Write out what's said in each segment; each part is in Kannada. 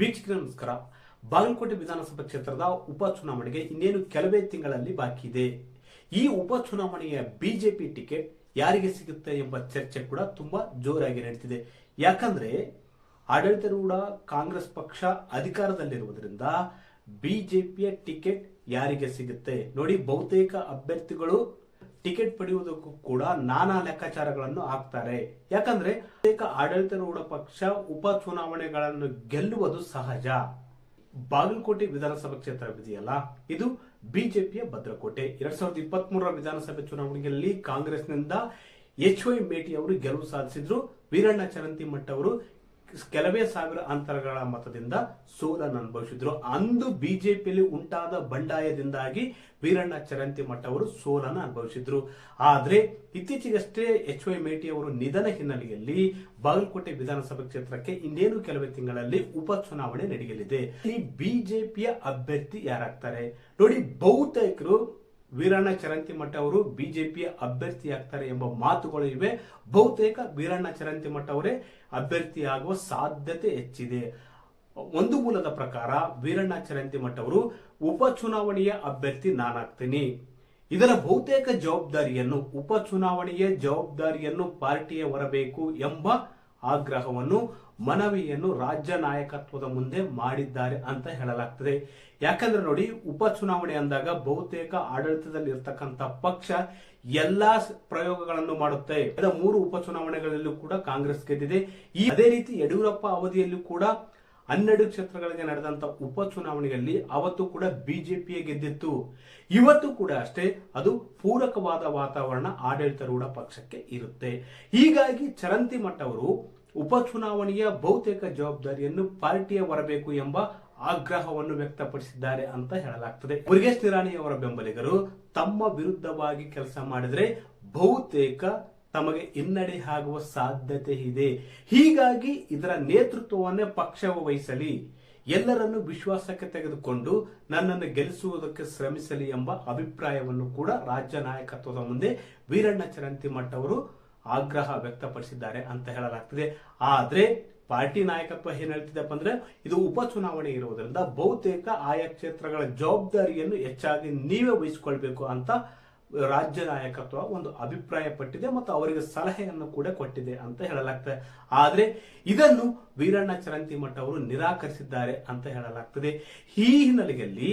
ವೀಕ್ಷಕರ ನಮಸ್ಕಾರ ಬಾಗಲಕೋಟೆ ವಿಧಾನಸಭಾ ಕ್ಷೇತ್ರದ ಉಪಚುನಾವಣೆಗೆ ಇನ್ನೇನು ಕೆಲವೇ ತಿಂಗಳಲ್ಲಿ ಬಾಕಿ ಇದೆ. ಈ ಉಪಚುನಾವಣೆಯ ಬಿಜೆಪಿ ಟಿಕೆಟ್ ಯಾರಿಗೆ ಸಿಗುತ್ತೆ ಎಂಬ ಚರ್ಚೆ ಕೂಡ ತುಂಬಾ ಜೋರಾಗಿ ನಡೀತಿದೆ. ಯಾಕಂದ್ರೆ ಆಡಳಿತಾರೂಢ ಕಾಂಗ್ರೆಸ್ ಪಕ್ಷ ಅಧಿಕಾರದಲ್ಲಿರುವುದರಿಂದ ಬಿಜೆಪಿಯ ಟಿಕೆಟ್ ಯಾರಿಗೆ ಸಿಗುತ್ತೆ? ನೋಡಿ, ಬಹುತೇಕ ಅಭ್ಯರ್ಥಿಗಳು ಟಿಕೆಟ್ ಪಡೆಯುವುದಕ್ಕೂ ಕೂಡ ನಾನಾ ಲೆಕ್ಕಾಚಾರಗಳನ್ನು ಹಾಕ್ತಾರೆ. ಯಾಕಂದ್ರೆ ಆಡಳಿತಾರೂಢ ಪಕ್ಷ ಉಪ ಚುನಾವಣೆಗಳನ್ನು ಗೆಲ್ಲುವುದು ಸಹಜ. ಬಾಗಲಕೋಟೆ ವಿಧಾನಸಭಾ ಕ್ಷೇತ್ರ ಇದೆಯಲ್ಲ ಇದು ಬಿಜೆಪಿಯ ಭದ್ರಕೋಟೆ. ಎರಡ್ ಸಾವಿರದ ಇಪ್ಪತ್ತ್ ಮೂರರ ವಿಧಾನಸಭೆ ಚುನಾವಣೆಯಲ್ಲಿ ಕಾಂಗ್ರೆಸ್ನಿಂದ ಎಚ್ ವೈ ಮೇಟಿ ಅವರು ಗೆಲುವು ಸಾಧಿಸಿದ್ರು. ವೀರಣ್ಣ ಚರಂತಿಮಠ್ ಅವರು ಕೆಲವೇ ಸಾವಿರ ಅಂತರಗಳ ಮತದಿಂದ ಸೋಲನ್ನು ಅನುಭವಿಸಿದ್ರು ಅಂದು ಬಿಜೆಪಿಯಲ್ಲಿ ಉಂಟಾದ ಬಂಡಾಯದಿಂದಾಗಿ ವೀರಣ್ಣ ಚರಂತಿ ಮಠ ಅವರು ಸೋಲನ್ನು ಅನುಭವಿಸಿದ್ರು. ಆದರೆ ಇತ್ತೀಚೆಗಷ್ಟೇ ಎಚ್ ವೈ ಮೇಟಿ ಅವರು ನಿಧನ ಹಿನ್ನೆಲೆಯಲ್ಲಿ ಬಾಗಲಕೋಟೆ ವಿಧಾನಸಭಾ ಕ್ಷೇತ್ರಕ್ಕೆ ಇನ್ನೇನು ಕೆಲವೇ ತಿಂಗಳಲ್ಲಿ ಉಪಚುನಾವಣೆ ನಡೆಯಲಿದೆ. ಈ ಬಿಜೆಪಿಯ ಅಭ್ಯರ್ಥಿ ಯಾರಾಗ್ತಾರೆ? ನೋಡಿ ಬಹುತೇಕರು ವೀರಣ್ಣ ಚರಂತಿಮಠ ಅವರು ಬಿಜೆಪಿಯ ಅಭ್ಯರ್ಥಿಯಾಗ್ತಾರೆ ಎಂಬ ಮಾತುಗಳು ಇವೆ. ಬಹುತೇಕ ವೀರಣ್ಣ ಚರಂತಿಮಠ ಅವರೇ ಅಭ್ಯರ್ಥಿಯಾಗುವ ಸಾಧ್ಯತೆ ಹೆಚ್ಚಿದೆ. ಒಂದು ಮೂಲದ ಪ್ರಕಾರ ವೀರಣ್ಣ ಚರಂತಿಮಠ ಅವರು ಉಪಚುನಾವಣೆಯ ಅಭ್ಯರ್ಥಿ ನಾನಾಗ್ತೀನಿ. ಇದರ ಬಹುತೇಕ ಜವಾಬ್ದಾರಿಯನ್ನು ಉಪಚುನಾವಣೆಯ ಜವಾಬ್ದಾರಿಯನ್ನು ಪಾರ್ಟಿಯೇ ಹೊರಬೇಕು ಎಂಬ ಆಗ್ರಹವನ್ನು ಮನವಿಯನ್ನು ರಾಜ್ಯ ನಾಯಕತ್ವದ ಮುಂದೆ ಮಾಡಿದ್ದಾರೆ ಅಂತ ಹೇಳಲಾಗ್ತದೆ. ಯಾಕಂದ್ರೆ ನೋಡಿ ಉಪಚುನಾವಣೆ ಅಂದಾಗ ಬಹುತೇಕ ಆಡಳಿತದಲ್ಲಿ ಇರ್ತಕ್ಕಂಥ ಪಕ್ಷ ಎಲ್ಲಾ ಪ್ರಯೋಗಗಳನ್ನು ಮಾಡುತ್ತೆ. ಮೂರು ಉಪಚುನಾವಣೆಗಳಲ್ಲೂ ಕೂಡ ಕಾಂಗ್ರೆಸ್ ಗೆದ್ದಿದೆ. ಈ ಅದೇ ರೀತಿ ಯಡಿಯೂರಪ್ಪ ಅವಧಿಯಲ್ಲೂ ಕೂಡ ಹನ್ನೆರಡು ಕ್ಷೇತ್ರಗಳಿಗೆ ನಡೆದಂತ ಉಪಚುನಾವಣೆಯಲ್ಲಿ ಅವತ್ತು ಕೂಡ ಬಿಜೆಪಿಯೇ ಗೆದ್ದಿತ್ತು. ಇವತ್ತು ಕೂಡ ಅಷ್ಟೇ, ಅದು ಪೂರಕವಾದ ವಾತಾವರಣ ಆಡಳಿತಾರೂಢ ಪಕ್ಷಕ್ಕೆ ಇರುತ್ತೆ. ಹೀಗಾಗಿ ಚರಂತಿ ಮಠ ಅವರು ಉಪಚುನಾವಣೆಯ ಬಹುತೇಕ ಜವಾಬ್ದಾರಿಯನ್ನು ಪಾರ್ಟಿಯ ಹೊರಬೇಕು ಎಂಬ ಆಗ್ರಹವನ್ನು ವ್ಯಕ್ತಪಡಿಸಿದ್ದಾರೆ ಅಂತ ಹೇಳಲಾಗ್ತದೆ. ಮುರುಗೇಶ್ ನಿರಾಣಿ ಅವರ ಬೆಂಬಲಿಗರು ತಮ್ಮ ವಿರುದ್ಧವಾಗಿ ಕೆಲಸ ಮಾಡಿದರೆ ಬಹುತೇಕ ತಮಗೆ ಹಿನ್ನಡೆ ಆಗುವ ಸಾಧ್ಯತೆ ಇದೆ. ಹೀಗಾಗಿ ಇದರ ನೇತೃತ್ವವನ್ನೇ ಪಕ್ಷ ವಹಿಸಲಿ, ಎಲ್ಲರನ್ನು ವಿಶ್ವಾಸಕ್ಕೆ ತೆಗೆದುಕೊಂಡು ನನ್ನನ್ನು ಗೆಲ್ಲಿಸುವುದಕ್ಕೆ ಶ್ರಮಿಸಲಿ ಎಂಬ ಅಭಿಪ್ರಾಯವನ್ನು ಕೂಡ ರಾಜ್ಯ ನಾಯಕತ್ವದ ಮುಂದೆ ವೀರಣ್ಣ ಚರಂತಿಮಠ್ ಅವರು ಆಗ್ರಹ ವ್ಯಕ್ತಪಡಿಸಿದ್ದಾರೆ ಅಂತ ಹೇಳಲಾಗ್ತಿದೆ. ಆದರೆ ಪಾರ್ಟಿ ನಾಯಕತ್ವ ಏನ್ ಹೇಳ್ತಿದ್ದಪ್ಪ ಅಂದ್ರೆ, ಇದು ಉಪಚುನಾವಣೆ ಇರುವುದರಿಂದ ಬಹುತೇಕ ಆಯಾ ಕ್ಷೇತ್ರಗಳ ಜವಾಬ್ದಾರಿಯನ್ನು ಹೆಚ್ಚಾಗಿ ನೀವೇ ವಹಿಸಿಕೊಳ್ಬೇಕು ಅಂತ ರಾಜ್ಯ ನಾಯಕತ್ವ ಒಂದು ಅಭಿಪ್ರಾಯ ಪಟ್ಟಿದೆ ಮತ್ತು ಅವರಿಗೆ ಸಲಹೆಯನ್ನು ಕೂಡ ಕೊಟ್ಟಿದೆ ಅಂತ ಹೇಳಲಾಗ್ತದೆ. ಆದರೆ ಇದನ್ನು ವೀರಣ್ಣ ಚರಂತಿಮಠ ಅವರು ನಿರಾಕರಿಸಿದ್ದಾರೆ ಅಂತ ಹೇಳಲಾಗ್ತದೆ. ಈ ಹಿನ್ನೆಲೆಯಲ್ಲಿ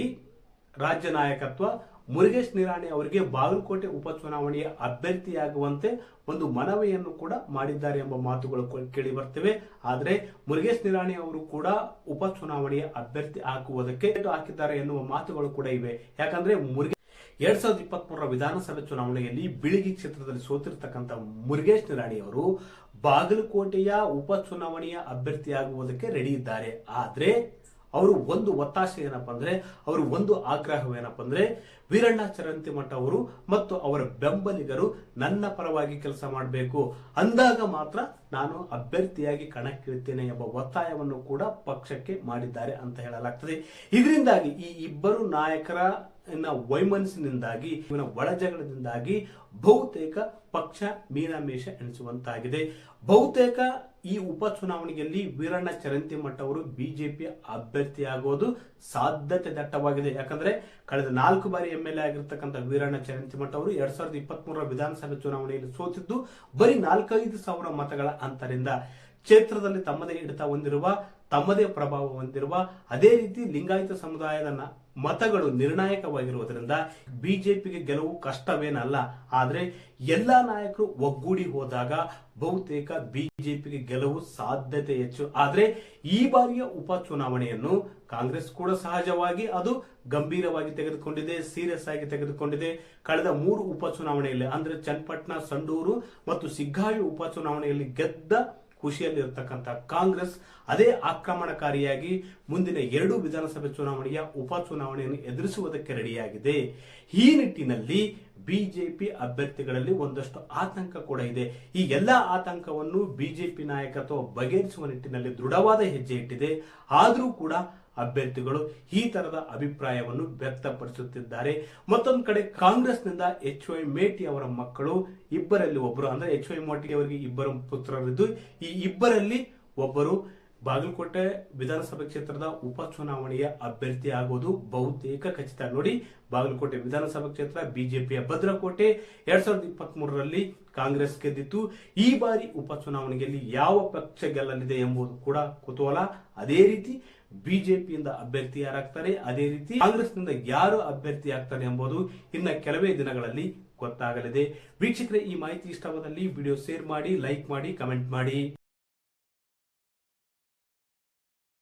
ರಾಜ್ಯ ನಾಯಕತ್ವ ಮುರುಗೇಶ್ ನಿರಾಣಿ ಅವರಿಗೆ ಬಾಗಲಕೋಟೆ ಉಪಚುನಾವಣೆಯ ಅಭ್ಯರ್ಥಿಯಾಗುವಂತೆ ಒಂದು ಮನವಿಯನ್ನು ಕೂಡ ಮಾಡಿದ್ದಾರೆ ಎಂಬ ಮಾತುಗಳು ಕೇಳಿ ಬರ್ತವೆ. ಆದರೆ ಮುರುಗೇಶ್ ನಿರಾಣಿ ಅವರು ಕೂಡ ಉಪಚುನಾವಣೆಯ ಅಭ್ಯರ್ಥಿ ಹಾಕುವುದಕ್ಕೆ ಹಾಕಿದ್ದಾರೆ ಎನ್ನುವ ಮಾತುಗಳು ಕೂಡ ಇವೆ. ಯಾಕಂದ್ರೆ ಮುರುಗೇಶ್ ಎರಡ್ ಸಾವಿರದ ಇಪ್ಪತ್ತ್ ಮೂರರ ವಿಧಾನಸಭೆ ಚುನಾವಣೆಯಲ್ಲಿ ಬಿಳಿಗಿ ಕ್ಷೇತ್ರದಲ್ಲಿ ಸೋತಿರ್ತಕ್ಕಂಥ ಮುರುಗೇಶ್ ನಿರಾಣಿ ಅವರು ಬಾಗಲಕೋಟೆಯ ಉಪಚುನಾವಣೆಯ ಅಭ್ಯರ್ಥಿಯಾಗುವುದಕ್ಕೆ ರೆಡಿ ಇದ್ದಾರೆ. ಆದ್ರೆ ಅವರು ಒಂದು ಒತ್ತಾಸೆ ಏನಪ್ಪ ಅಂದ್ರೆ, ಅವರು ಒಂದು ಆಗ್ರಹವೇನಪ್ಪ ಅಂದ್ರೆ, ವೀರಣ್ಣ ಚರಂತಿಮಠ ಅವರು ಮತ್ತು ಅವರ ಬೆಂಬಲಿಗರು ನನ್ನ ಪರವಾಗಿ ಕೆಲಸ ಮಾಡಬೇಕು. ಅಂದಾಗ ಮಾತ್ರ ನಾನು ಅಭ್ಯರ್ಥಿಯಾಗಿ ಕಣಕ್ಕಿಳಿತೇನೆ ಎಂಬ ಒತ್ತಾಯವನ್ನು ಕೂಡ ಪಕ್ಷಕ್ಕೆ ಮಾಡಿದ್ದಾರೆ ಅಂತ ಹೇಳಲಾಗ್ತದೆ. ಇದರಿಂದಾಗಿ ಈ ಇಬ್ಬರು ನಾಯಕರ ವೈಮನಸ್ಸಿನಿಂದಾಗಿ, ಇವನ ಒಳಜಗಳದಿಂದಾಗಿ ಬಹುತೇಕ ಪಕ್ಷ ಮೀನಾಮೇಷ ಎಣಿಸುವಂತಾಗಿದೆ ಬಹುತೇಕ ಈ ಉಪಚುನಾವಣೆಯಲ್ಲಿ ವೀರಣ್ಣ ಚರಂತಿಮಠ ಅವರು ಬಿಜೆಪಿ ಅಭ್ಯರ್ಥಿಯಾಗುವುದು ಸಾಧ್ಯತೆ ದಟ್ಟವಾಗಿದೆ. ಯಾಕಂದ್ರೆ ಕಳೆದ ನಾಲ್ಕು ಬಾರಿ ಎಂ ಎಲ್ ಎ ಆಗಿರ್ತಕ್ಕಂಥ ವೀರಣ್ಣ ಚರಂತಿಮಠ ಅವರು ಎರಡ್ ಸಾವಿರದ ಇಪ್ಪತ್ತ್ ಮೂರರ ವಿಧಾನಸಭೆ ಚುನಾವಣೆಯಲ್ಲಿ ಸೋತಿದ್ದು ಬರೀ ನಾಲ್ಕೈದು ಸಾವಿರ ಮತಗಳ ಅಂತರಿಂದ. ಕ್ಷೇತ್ರದಲ್ಲಿ ತಮ್ಮದೇ ಹಿಡಿತ ಹೊಂದಿರುವ, ತಮ್ಮದೇ ಪ್ರಭಾವ ಹೊಂದಿರುವ, ಅದೇ ರೀತಿ ಲಿಂಗಾಯತ ಸಮುದಾಯದ ಮತಗಳು ನಿರ್ಣಾಯಕವಾಗಿರುವುದರಿಂದ ಬಿಜೆಪಿಗೆ ಗೆಲುವು ಕಷ್ಟವೇನಲ್ಲ. ಆದರೆ ಎಲ್ಲ ನಾಯಕರು ಒಗ್ಗೂಡಿ ಹೋದಾಗ ಬಹುತೇಕ ಬಿಜೆಪಿಗೆ ಗೆಲುವು ಸಾಧ್ಯತೆ ಹೆಚ್ಚು. ಆದರೆ ಈ ಬಾರಿಯ ಉಪಚುನಾವಣೆಯನ್ನು ಕಾಂಗ್ರೆಸ್ ಕೂಡ ಸಹಜವಾಗಿ ಅದು ಗಂಭೀರವಾಗಿ ತೆಗೆದುಕೊಂಡಿದೆ, ಸೀರಿಯಸ್ ಆಗಿ ತೆಗೆದುಕೊಂಡಿದೆ. ಕಳೆದ ಮೂರು ಉಪಚುನಾವಣೆಯಲ್ಲಿ ಅಂದ್ರೆ ಚನ್ನಪಟ್ಟಣ, ಸಂಡೂರು ಮತ್ತು ಸಿಗ್ಗಾವಿ ಉಪಚುನಾವಣೆಯಲ್ಲಿ ಗೆದ್ದ ಖುಷಿಯಲ್ಲಿ ಇರತಕ್ಕಂಥ ಕಾಂಗ್ರೆಸ್ ಅದೇ ಆಕ್ರಮಣಕಾರಿಯಾಗಿ ಮುಂದಿನ ಎರಡು ವಿಧಾನಸಭೆ ಚುನಾವಣೆಯ ಉಪಚುನಾವಣೆಯನ್ನು ಎದುರಿಸುವುದಕ್ಕೆ ರೆಡಿಯಾಗಿದೆ. ಈ ನಿಟ್ಟಿನಲ್ಲಿ ಬಿಜೆಪಿ ಅಭ್ಯರ್ಥಿಗಳಲ್ಲಿ ಒಂದಷ್ಟು ಆತಂಕ ಕೂಡ ಇದೆ. ಈ ಎಲ್ಲ ಆತಂಕವನ್ನು ಬಿಜೆಪಿ ನಾಯಕತ್ವ ಬಗೆಹರಿಸುವ ನಿಟ್ಟಿನಲ್ಲಿ ದೃಢವಾದ ಹೆಜ್ಜೆ ಇಟ್ಟಿದೆ. ಆದರೂ ಕೂಡ ಅಭ್ಯರ್ಥಿಗಳು ಈ ತರದ ಅಭಿಪ್ರಾಯವನ್ನು ವ್ಯಕ್ತಪಡಿಸುತ್ತಿದ್ದಾರೆ. ಮತ್ತೊಂದು ಕಡೆ ಕಾಂಗ್ರೆಸ್ನಿಂದ ಎಚ್ ವೈ ಮೇಟಿ ಅವರ ಮಕ್ಕಳು ಇಬ್ಬರಲ್ಲಿ ಒಬ್ಬರು ಅಂದ್ರೆ ಎಚ್ ವೈ ಮೋಟಿ ಅವರಿಗೆ ಇಬ್ಬರು ಪುತ್ರರಿದ್ದು, ಈ ಇಬ್ಬರಲ್ಲಿ ಒಬ್ಬರು ಬಾಗಲಕೋಟೆ ವಿಧಾನಸಭೆ ಕ್ಷೇತ್ರದ ಉಪಚುನಾವಣೆಯ ಅಭ್ಯರ್ಥಿ ಆಗೋದು ಬಹುತೇಕ ಖಚಿತ. ನೋಡಿ, ಬಾಗಲಕೋಟೆ ವಿಧಾನಸಭಾ ಕ್ಷೇತ್ರ ಬಿಜೆಪಿಯ ಭದ್ರಕೋಟೆ ಎರಡ್ ಸಾವಿರದ ಇಪ್ಪತ್ತ್ ಮೂರರಲ್ಲಿ ಕಾಂಗ್ರೆಸ್ ಗೆದ್ದಿತ್ತು. ಈ ಬಾರಿ ಉಪಚುನಾವಣೆಯಲ್ಲಿ ಯಾವ ಪಕ್ಷ ಗೆಲ್ಲಲಿದೆ ಎಂಬುದು ಕೂಡ ಕುತೂಹಲ. ಅದೇ ರೀತಿ ಬಿಜೆಪಿಯಿಂದ ಅಭ್ಯರ್ಥಿ ಯಾರಾಗ್ತಾರೆ ಅದೇ ರೀತಿ ಕಾಂಗ್ರೆಸ್ನಿಂದ ಯಾರು ಅಭ್ಯರ್ಥಿ ಆಗ್ತಾರೆ ಎಂಬುದು ಇನ್ನ ಕೆಲವೇ ದಿನಗಳಲ್ಲಿ ಗೊತ್ತಾಗಲಿದೆ. ವೀಕ್ಷಕರೇ, ಈ ಮಾಹಿತಿ ಇಷ್ಟವಾದಲ್ಲಿ ವಿಡಿಯೋ ಶೇರ್ ಮಾಡಿ, ಲೈಕ್ ಮಾಡಿ, ಕಮೆಂಟ್ ಮಾಡಿ.